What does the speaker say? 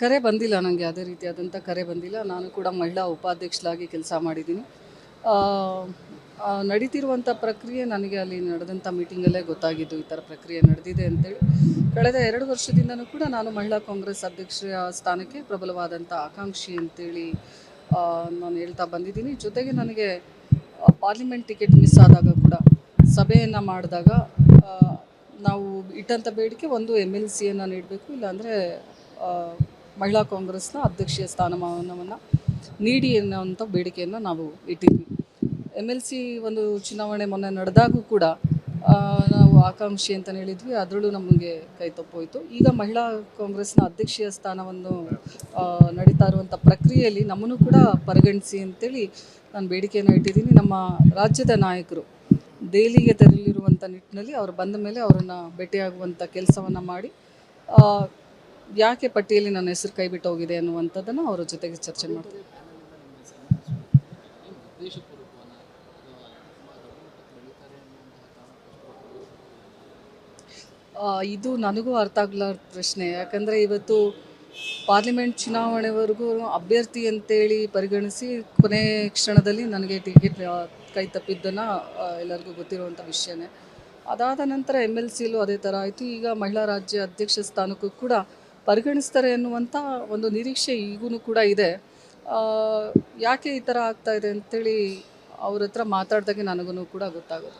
ಕರೆ ಬಂದಿಲ್ಲ ನನಗೆ ಯಾವುದೇ ರೀತಿಯಾದಂಥ ಕರೆ ಬಂದಿಲ್ಲ. ನಾನು ಕೂಡ ಮಹಿಳಾ ಉಪಾಧ್ಯಕ್ಷರಾಗಿ ಕೆಲಸ ಮಾಡಿದ್ದೀನಿ. ನಡೀತಿರುವಂಥ ಪ್ರಕ್ರಿಯೆ ನನಗೆ ಅಲ್ಲಿ ನಡೆದಂಥ ಮೀಟಿಂಗಲ್ಲೇ ಗೊತ್ತಾಗಿದ್ದು ಈ ಥರ ಪ್ರಕ್ರಿಯೆ ನಡೆದಿದೆ ಅಂತೇಳಿ. ಕಳೆದ ಎರಡು ವರ್ಷದಿಂದನೂ ಕೂಡ ನಾನು ಮಹಿಳಾ ಕಾಂಗ್ರೆಸ್ ಅಧ್ಯಕ್ಷರ ಸ್ಥಾನಕ್ಕೆ ಪ್ರಬಲವಾದಂಥ ಆಕಾಂಕ್ಷಿ ಅಂತೇಳಿ ನಾನು ಹೇಳ್ತಾ ಬಂದಿದ್ದೀನಿ. ಜೊತೆಗೆ ನನಗೆ ಪಾರ್ಲಿಮೆಂಟ್ ಟಿಕೆಟ್ ಮಿಸ್ ಆದಾಗ ಕೂಡ ಸಭೆಯನ್ನು ಮಾಡಿದಾಗ ನಾವು ಇಟ್ಟಂಥ ಬೇಡಿಕೆ ಒಂದು ಎಂ ಎಲ್ ಸಿಯನ್ನು ನೀಡಬೇಕು, ಇಲ್ಲಾಂದರೆ ಮಹಿಳಾ ಕಾಂಗ್ರೆಸ್ನ ಅಧ್ಯಕ್ಷೀಯ ಸ್ಥಾನಮಾನವನ್ನು ನೀಡಿ ಅನ್ನೋವಂಥ ಬೇಡಿಕೆಯನ್ನು ನಾವು ಇಟ್ಟಿದ್ವಿ. ಎಂ ಎಲ್ ಸಿ ಒಂದು ಚುನಾವಣೆ ಮೊನ್ನೆ ನಡೆದಾಗೂ ಕೂಡ ನಾವು ಆಕಾಂಕ್ಷಿ ಅಂತ ಹೇಳಿದ್ವಿ. ಅದರಲ್ಲೂ ನಮಗೆ ಕೈ ತಪ್ಪೋಯಿತು. ಈಗ ಮಹಿಳಾ ಕಾಂಗ್ರೆಸ್ನ ಅಧ್ಯಕ್ಷೀಯ ಸ್ಥಾನವನ್ನು ನಡೀತಾ ಇರುವಂಥ ಪ್ರಕ್ರಿಯೆಯಲ್ಲಿ ನಮ್ಮನ್ನು ಕೂಡ ಪರಿಗಣಿಸಿ ಅಂತೇಳಿ ನಾನು ಬೇಡಿಕೆಯನ್ನು ಇಟ್ಟಿದ್ದೀನಿ. ನಮ್ಮ ರಾಜ್ಯದ ನಾಯಕರು ದೆಹಲಿಗೆ ತೆರಳಿರುವಂಥ ನಿಟ್ಟಿನಲ್ಲಿ ಅವರು ಬಂದ ಮೇಲೆ ಅವರನ್ನು ಭೇಟಿಯಾಗುವಂಥ ಕೆಲಸವನ್ನು ಮಾಡಿ ಯಾಕೆ ಪಟ್ಟಿಯಲ್ಲಿ ನನ್ನ ಹೆಸರು ಕೈ ಬಿಟ್ಟು ಹೋಗಿದೆ ಅನ್ನುವಂಥದ್ದನ್ನು ಅವರ ಜೊತೆಗೆ ಚರ್ಚೆ ಮಾಡ್ತೀವಿ. ಇದು ನನಗೂ ಅರ್ಥ ಆಗಲಾರ ಪ್ರಶ್ನೆ. ಯಾಕಂದರೆ ಇವತ್ತು ಪಾರ್ಲಿಮೆಂಟ್ ಚುನಾವಣೆವರೆಗೂ ಅಭ್ಯರ್ಥಿ ಅಂತೇಳಿ ಪರಿಗಣಿಸಿ ಕೊನೆ ಕ್ಷಣದಲ್ಲಿ ನನಗೆ ಟಿಕೆಟ್ ಕೈ ತಪ್ಪಿದ್ದನ್ನು ಎಲ್ಲರಿಗೂ ಗೊತ್ತಿರುವಂಥ ವಿಷಯನೇ. ಅದಾದ ನಂತರ ಎಂ ಎಲ್ ಸಿಲೂ ಅದೇ ಥರ ಆಯಿತು. ಈಗ ಮಹಿಳಾ ರಾಜ್ಯ ಅಧ್ಯಕ್ಷ ಸ್ಥಾನಕ್ಕೂ ಕೂಡ ಪರಿಗಣಿಸ್ತಾರೆ ಎನ್ನುವಂಥ ಒಂದು ನಿರೀಕ್ಷೆ ಈಗೂ ಕೂಡ ಇದೆ. ಯಾಕೆ ಈ ಥರ ಆಗ್ತಾ ಇದೆ ಅಂಥೇಳಿ ಅವ್ರ ಹತ್ರ ಮಾತಾಡ್ದಾಗೆ ನನಗೂ ಕೂಡ ಗೊತ್ತಾಗುತ್ತೆ